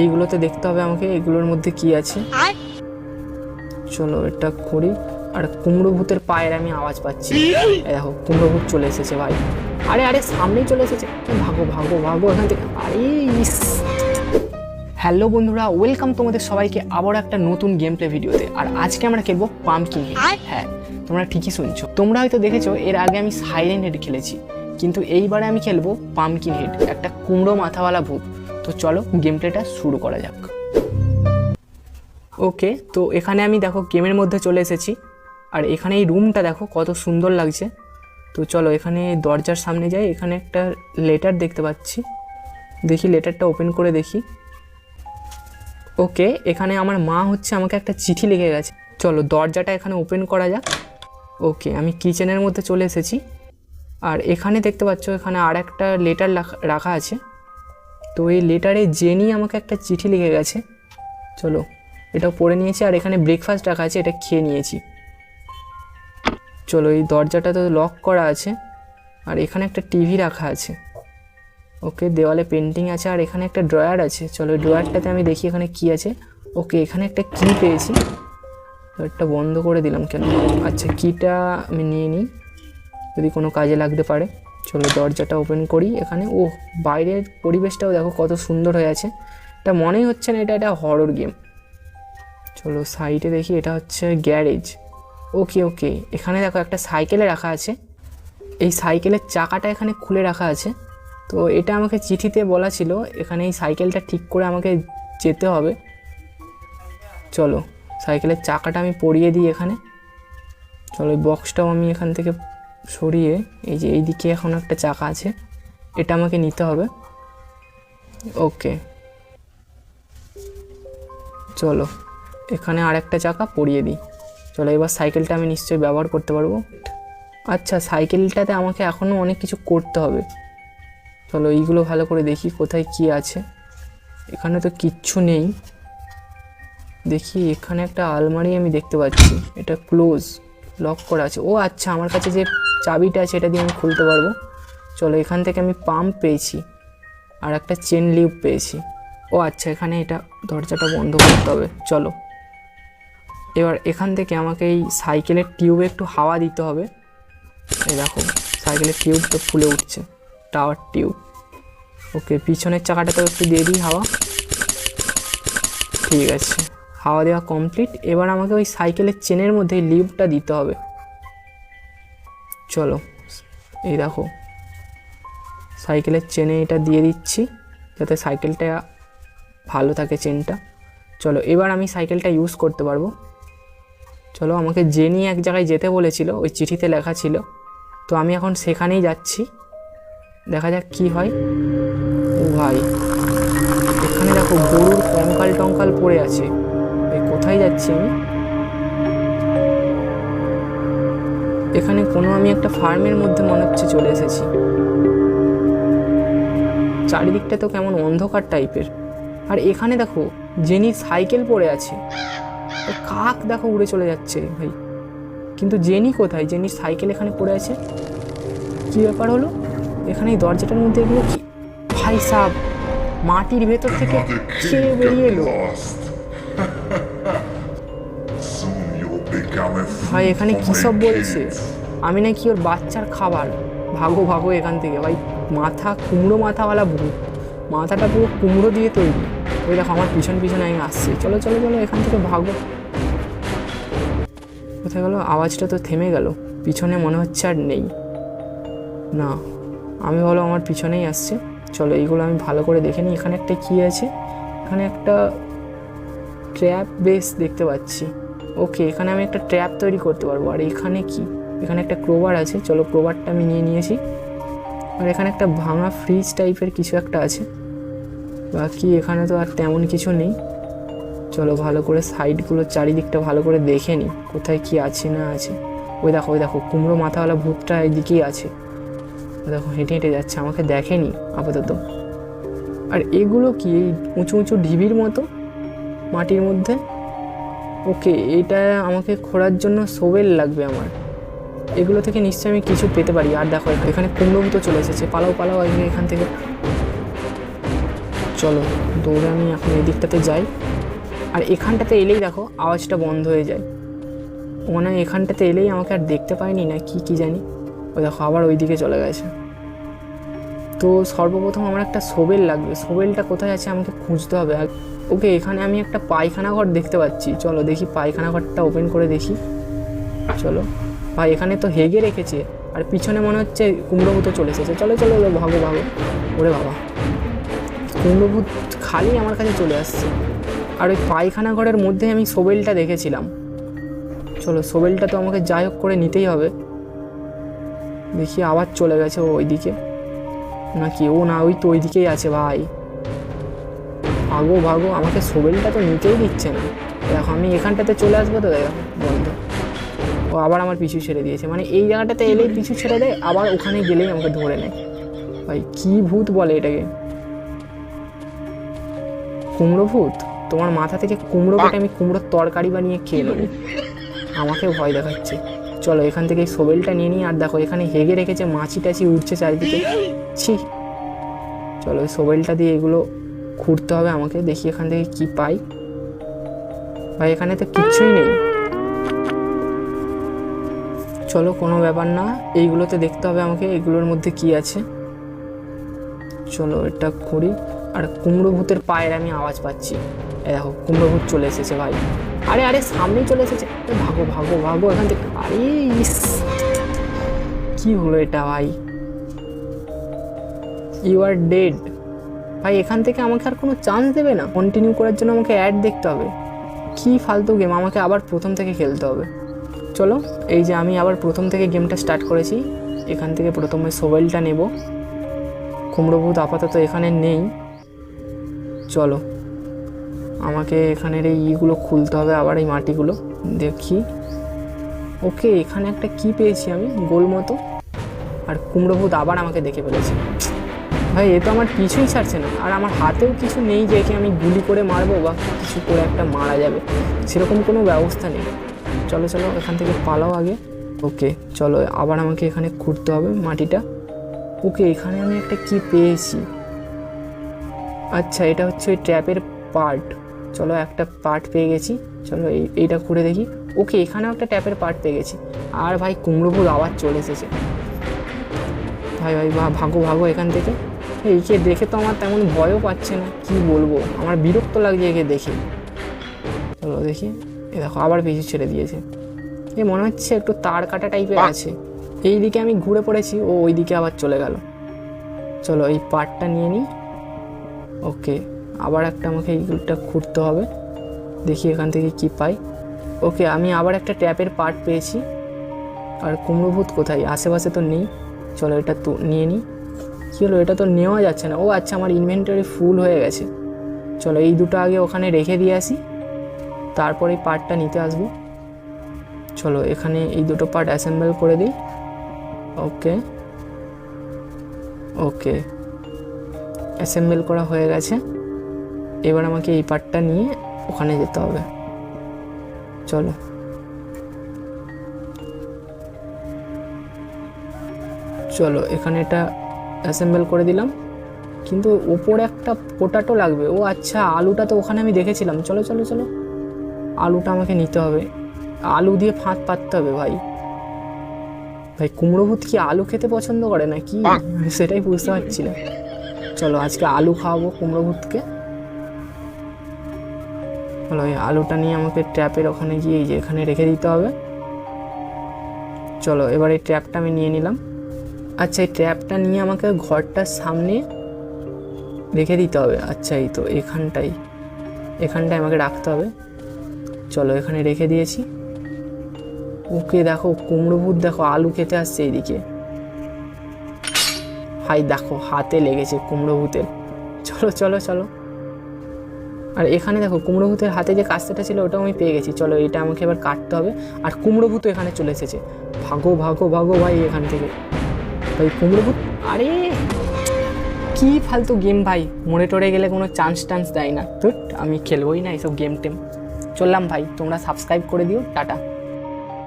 এইগুলোতে দেখতে হবে আমাকে এগুলোর মধ্যে কি আছে। চলো এটা করি। আর কুমড়ো ভূতের পায়ের আমি আওয়াজ পাচ্ছি। দেখো কুমড়ো ভূত চলে এসেছে ভাই। আরে আরে সামনেই চলে এসেছে। ভাগো ভাগো ভাগো এখান থেকে। আরে ইস। হ্যালো বন্ধুরা ওয়েলকাম তোমাদের সবাইকে আবার একটা নতুন গেম প্লে ভিডিওতে। আর আজকে আমরা খেলব পাম্পকিন হেড হ্যাঁ তোমরা ঠিকই শুনছো। তোমরা হয়তো দেখেছ এর আগে আমি সাইলেন্ট হেড খেলেছি। কিন্তু এইবারে আমি খেলব পাম্পকিন হেড একটা কুমড়ো মাথাওয়ালা ভূত। তো চলো গেম প্লেটা শুরু করা যাক। ওকে তো এখানে আমি দেখো গেমের মধ্যে চলে এসেছি। আর এখানে এই রুমটা দেখো কত সুন্দর লাগছে। তো চলো এখানে দরজার সামনে যাই, এখানে একটা লেটার দেখতে পাচ্ছি। দেখি লেটারটা ওপেন করে দেখি। ওকে এখানে আমার মা হচ্ছে আমাকে একটা চিঠি লিখে গেছে। চলো দরজাটা এখানে ওপেন করা যাক। ওকে আমি কিচেনের মধ্যে চলে এসেছি। আর এখানে দেখতে পাচ্ছ, এখানে আর একটা লেটার রাখা আছে। তো এই লেটারে জেনি আমাকে একটা চিঠি লিখে গেছে। চলো এটা পড়ে নিয়েছি আর এখানে ব্রেকফাস্ট রাখা আছে, এটা খেয়ে নিয়েছি। চলো, এই দরজাটা তো লক করা আছে আর এখানে একটা টিভি রাখা আছে। ওকে, দেওয়ালে পেন্টিং আছে আর এখানে একটা ড্রয়ার আছে। চলো ওই ড্রয়ারটাতে আমি দেখি এখানে কি আছে। ওকে, এখানে একটা কি পেয়েছি। ড্রয়ারটা বন্ধ করে দিলাম কেন? আচ্ছা কিটা আমি নিয়ে নিই, যদি কোনো কাজে লাগতে পারে। চলো দরজাটা ওপেন করি এখানে। ও বাইরের পরিবেশটাও দেখো কত সুন্দর হয়ে আছে। এটা মনেই হচ্ছে না এটা একটা হরর গেম চলো সাইডে দেখি, এটা হচ্ছে গ্যারেজ ওকে ওকে এখানে দেখো একটা সাইকেলে রাখা আছে। এই সাইকেলের চাকাটা এখানে খুলে রাখা আছে। তো এটা আমাকে চিঠিতে বলা ছিল, এখানে এই সাইকেলটা ঠিক করে আমাকে যেতে হবে। চলো সাইকেলের চাকাটা আমি পরিয়ে দিই এখানে। চলো এই বক্সটাও আমি এখান থেকে সরিয়ে এই যে এই দিকে এখন একটা চাকা আছে, এটা আমাকে নিতে হবে। ওকে। চলো, এখানে আর একটা চাকা পরিয়ে দিই। চলো, এবার সাইকেলটা আমি নিশ্চয়ই ব্যবহার করতে পারব। আচ্ছা সাইকেলটাতে আমাকে এখনও অনেক কিছু করতে হবে। চলো, এইগুলো ভালো করে দেখি কোথায় কি আছে। এখানে তো কিচ্ছু নেই। দেখি, এখানে একটা আলমারি আমি দেখতে পাচ্ছি। এটা ক্লোজ, লক করা আছে। ও আচ্ছা আমার কাছে যে চাবিটা আছে এটা দিয়ে আমি খুলতে পারব। চলো এখান থেকে আমি পাম্প পেয়েছি আর একটা চেন লিভ পেয়েছি। ও আচ্ছা এখানে এটা দরজাটা বন্ধ করতে হবে। চলো। এবার এখান থেকে আমাকে এই সাইকেলের টিউবে একটু হাওয়া দিতে হবে। এই দেখো, সাইকেলের টিউব তো ফুলে উঠছে, টাওয়ার টিউব। ওকে, পিছনের চাকাটা তো একটু দিয়ে দিই হাওয়া। ঠিক আছে, হাওয়া দেওয়া কমপ্লিট। এবার আমাকে ওই সাইকেলের চেনের মধ্যে লিভটা দিতে হবে। চলো। এই দেখো। সাইকেলের চেনে এটা দিয়ে দিচ্ছি, যাতে সাইকেলটা ভালো থাকে চেনটা। চলো, এবার আমি সাইকেলটা ইউজ করতে পারব। চলো, আমাকে জেনি এক জায়গায় যেতে বলেছিল, ওই চিঠিতে লেখা ছিল। তো আমি এখন সেখানেই যাচ্ছি। দেখা যাক কি হয়। ও ভাই, এখানে দেখো গরুর কঙ্কাল টঙ্কাল পড়ে আছে। কোথায় যাচ্ছি আমি? এখানে কোনো আমি একটা ফার্মের মধ্যে মনে হচ্ছে চলে এসেছি। চারিদিকটা তো কেমন অন্ধকার টাইপের। আর এখানে দেখো জেনি সাইকেল পড়ে আছে। কাক দেখো উড়ে চলে যাচ্ছে ভাই। কিন্তু জেনি কোথায়? জেনির সাইকেল এখানে পড়ে আছে? কি ব্যাপার হলো? এখানে এই দরজাটার মধ্যে এগুলো কি? ভাই সাব মাটির ভেতর থেকে খেয়ে বেরিয়ে এলো। ভাই এখানে কী সব বলছে. আমি নাকি ওর বাচ্চার খাবার। ভাগো ভাগো এখান থেকে। ভাই মাথা কুমড়ো মাথাওয়ালা ভূত মাথাটা পুরো কুমড়ো দিয়ে তৈরি। ওই দেখো আমার পিছন পিছনে আমি আসছি। চলো চলো চলো এখান থেকে ভাগো। কোথায় গেলো? আওয়াজটা তো থেমে গেল। পিছনে মনে হচ্ছে আর নেই। না আমি বলো আমার পিছনেই আসছে। চলো এইগুলো আমি ভালো করে দেখে নিই। এখানে একটা কী আছে? এখানে একটা ট্র্যাপ বেস দেখতে পাচ্ছি। ওকে, এখানে আমি একটা ট্র্যাপ তৈরি করতে পারব। আর এখানে কি? এখানে একটা ক্রোবার আছে। চলো ক্রোবারটা আমি নিয়ে নিয়েছি। আর এখানে একটা ভাঙা ফ্রিজ টাইপের কিছু একটা আছে। বাকি এখানে তো আর তেমন কিছু নেই। চলো ভালো করে সাইডগুলো চারিদিকটা ভালো করে দেখে নিই, কোথায় কি আছে না আছে। ওই দেখো ওই দেখো, কুমড়ো মাথাওয়ালা ভূতটা এদিকেই আছে। দেখো, হেঁটে হেঁটে যাচ্ছে, আমাকে দেখেনি আপাতত। আর এগুলো কি? এই উঁচু উঁচু ঢিবির মতো মাটির মধ্যে? ওকে, এটা আমাকে খোঁড়ার জন্য সোবেল লাগবে আমার। এগুলো থেকে নিশ্চয়ই আমি কিছু পেতে পারি। আর দেখো, এখানে কুমড়ো তো চলে এসেছে। পালাও পালাও, আগে এখান থেকে। চলো, দৌড়ে আমি এখন এই দিকটাতে যাই। আর এখানটাতে এলেই দেখো, আওয়াজটা বন্ধ হয়ে যায়। মনে হয় এখানটাতে এলেই আমাকে আর দেখতে পাইনি না কি কি জানি। ও দেখো, আবার ওই দিকে চলে গেছে। তো সর্বপ্রথম আমার একটা সোবেল লাগবে। সোবেলটা কোথায় আছে আমাকে খুঁজতে হবে। ওকে, এখানে আমি একটা পায়খানা ঘর দেখতে পাচ্ছি। চলো দেখি পায়খানা ঘরটা ওপেন করে দেখি। চলো। ভাই, এখানে তো হেগে রেখেছে। আর পিছনে মনে হচ্ছে কুমড়োভূত চলে এসেছে। চলো চলো ভাগো ভাগো। ওরে বাবা। কুমড়োভূত খালি আমার কাছে চলে আসছে। আর ওই পায়খানা ঘরের মধ্যে আমি সোবেলটা দেখেছিলাম। চলো, সোবেলটা তো আমাকে যাই হোক করে নিতেই হবে। দেখি আবার চলে গেছে ওইদিকে। নাকি? ও না, ওই তো ওইদিকেই আছে, ভাই। ভাগো ভাগো, আমাকে সোবেলটা তো নিতেই দিচ্ছে না। দেখো, আমি এখানটাতে চলে আসব তো দেখো বন্ধ। ও আবার আমার পিছু ছেড়ে দিয়েছে। মানে এই জায়গাটাতে এলেই পিছু ছেড়ে দেয়, আবার ওখানে গেলেই আমাকে ধরে নেয়। ভাই, কি ভূত বলে এটাকে? কুমড়ো ভূত? তোমার মাথা থেকে কুমড়ো কেটে আমি কুমড়োর তরকারি বানিয়ে খেয়ে নেব। আমাকে ভয় দেখাচ্ছে। চলো এখান থেকে সোবেলটা নিয়ে নিই। আর দেখো, এখানে হেগে রেখেছে মাছি টাছি উঠছে চারিদিকে। ছি। চলো সোবেলটা দিয়ে এগুলো খুঁড়তে হবে আমাকে। দেখি এখান থেকে কি পাই। ভাই, এখানে তো কিচ্ছুই নেই। চলো, কোনো ব্যাপার না। এইগুলোতে দেখতে হবে আমাকে, এগুলোর মধ্যে কি আছে। চলো, এটা করি আর কুমড়ো ভূতের পায়ের আমি আওয়াজ পাচ্ছি। দেখো কুমড়ো ভূত চলে এসেছে ভাই। আরে আরে, সামনেই চলে এসেছে। ভাগো ভাগো ভাগো, এখান থেকে। আরে, ইস। কি হলো এটা, ভাই? ইউ আর ডেড ভাই, এখান থেকে আমাকে আর কোনো চান্স দেবে না। কন্টিনিউ করার জন্য আমাকে অ্যাড দেখতে হবে। কি ফালতু গেম আমাকে আবার প্রথম থেকে খেলতে হবে। চলো, এই যে আমি আবার প্রথম থেকে গেমটা স্টার্ট করেছি। এখান থেকে প্রথমে সোবেলটা নেব। কুমড়োভূত আপাতত এখানে নেই। চলো। আমাকে এখানের এই ইগুলো খুলতে হবে, আবার এই মাটিগুলো। দেখি। ওকে, এখানে একটা কি পেয়েছি আমি? গোল মতো আর কুমড়ো ভূত আবার আমাকে দেখে ফেলেছে। ভাই, এ তো আমার কিছুই ছাড়ছে না। আর আমার হাতেও কিছু নেই যে একে আমি গুলি করে মারবো, বা কিছু করে একটা মারা যাবে। সেরকম কোনো ব্যবস্থা নেই। চলো চলো, এখান থেকে পালাও আগে। ওকে, চলো, আবার আমাকে এখানে খুঁড়তে হবে মাটিটা। ওকে, এখানে আমি একটা কি পেয়েছি? আচ্ছা এটা হচ্ছে ওই ট্র্যাপের পার্ট চলো একটা পার্ট পেয়ে গেছি। চলো এই এইটা খুঁড়ে দেখি। ওকে এখানেও একটা ট্যাপের পার্ট পেয়ে গেছি। আর ভাই কুমড়োপুর আবার চলে এসেছে। ভাই ভাই ভাগো ভাগো এখান থেকে। এইকে দেখে তো আমার তেমন ভয়ও পাচ্ছে না কি বলব? আমার বিরক্ত লাগছে একে দেখে। চলো দেখি। এ দেখো আবার পিছু ছেড়ে দিয়েছে। এ মনে হচ্ছে একটু তার কাটা টাইপের আছে। এই দিকে আমি ঘুরে পড়েছি ও ওই দিকে আবার চলে গেল। চলো এই পার্টটা নিয়ে নিই। ওকে। আবার একটা আমাকে এইগুলোটা খুঁড়তে হবে। দেখি এখান থেকে কি পাই। ওকে, আমি আবার একটা ট্যাপের পার্ট পেয়েছি। আর কুমড়োভূত কোথায়? আশেপাশে তো নেই। চলো এটা তো নিয়ে নিই। কী হলো? এটা তো নেওয়া যাচ্ছে না। ও আচ্ছা আমার ইনভেন্টারি ফুল হয়ে গেছে। চলো এই দুটো আগে ওখানে রেখে দিয়ে আসি। তারপর এই পার্টটা নিতে আসব। চলো, এখানে এই দুটো পার্ট অ্যাসেম্বল করে দিই। ওকে। ওকে। অ্যাসেম্বল করা হয়ে গেছে। এবার আমাকে এই পার্টটা নিয়ে ওখানে যেতে হবে। চলো। চলো এখানে এটা অ্যাসেম্বল করে দিলাম। কিন্তু ওপরে একটা পোটাটো লাগবে। ও আচ্ছা আলুটা তো ওখানে আমি দেখেছিলাম। চলো চলো চলো। আলুটা আমাকে নিতে হবে। আলু দিয়ে ফাঁদ পাততে হবে ভাই। ভাই কুমড়ো ভূত কি আলু খেতে পছন্দ করে না কি সেটাই বুঝতে পারছি না। চলো আজকে আলু খাওয়াবো কুমড়ো ভূতকে চলো ওই আলুটা নিয়ে আমাকে ট্র্যাপের ওখানে গিয়ে এই যে এখানে রেখে দিতে হবে। চলো, এবার এই ট্র্যাপটা আমি নিয়ে নিলাম। আচ্ছা এই ট্র্যাপটা নিয়ে আমাকে ঘরটার সামনে রেখে দিতে হবে। আচ্ছা এই তো এখানটাই, এখানটায় আমাকে রাখতে হবে। চলো, এখানে রেখে দিয়েছি। ওকে দেখো, কুমড়ো ভূত, দেখো, আলু খেতে আসছে এইদিকে। হাই, দেখো, হাতে লেগেছে কুমড়ো ভূতের। চলো চলো চলো। আর এখানে দেখো কুমড়োভূতের হাতে যে কাস্তেটা ছিল, ওটাও আমি পেয়ে গেছি। চলো, এটা আমাকে এবার কাটতে হবে। আর কুমড়োভূত এখানে চলে এসেছে। ভাগো ভাগো ভাগো ভাই এখান থেকে। ভাই কুমড়োভূত আরে! কি ফালতু গেম ভাই? মরে টরে গেলে কোনো চান্স টান্স দেয় না। তো আমি খেলবোই না এইসব গেম টেম। চললাম ভাই, তোমরা সাবস্ক্রাইব করে দিও, টাটা।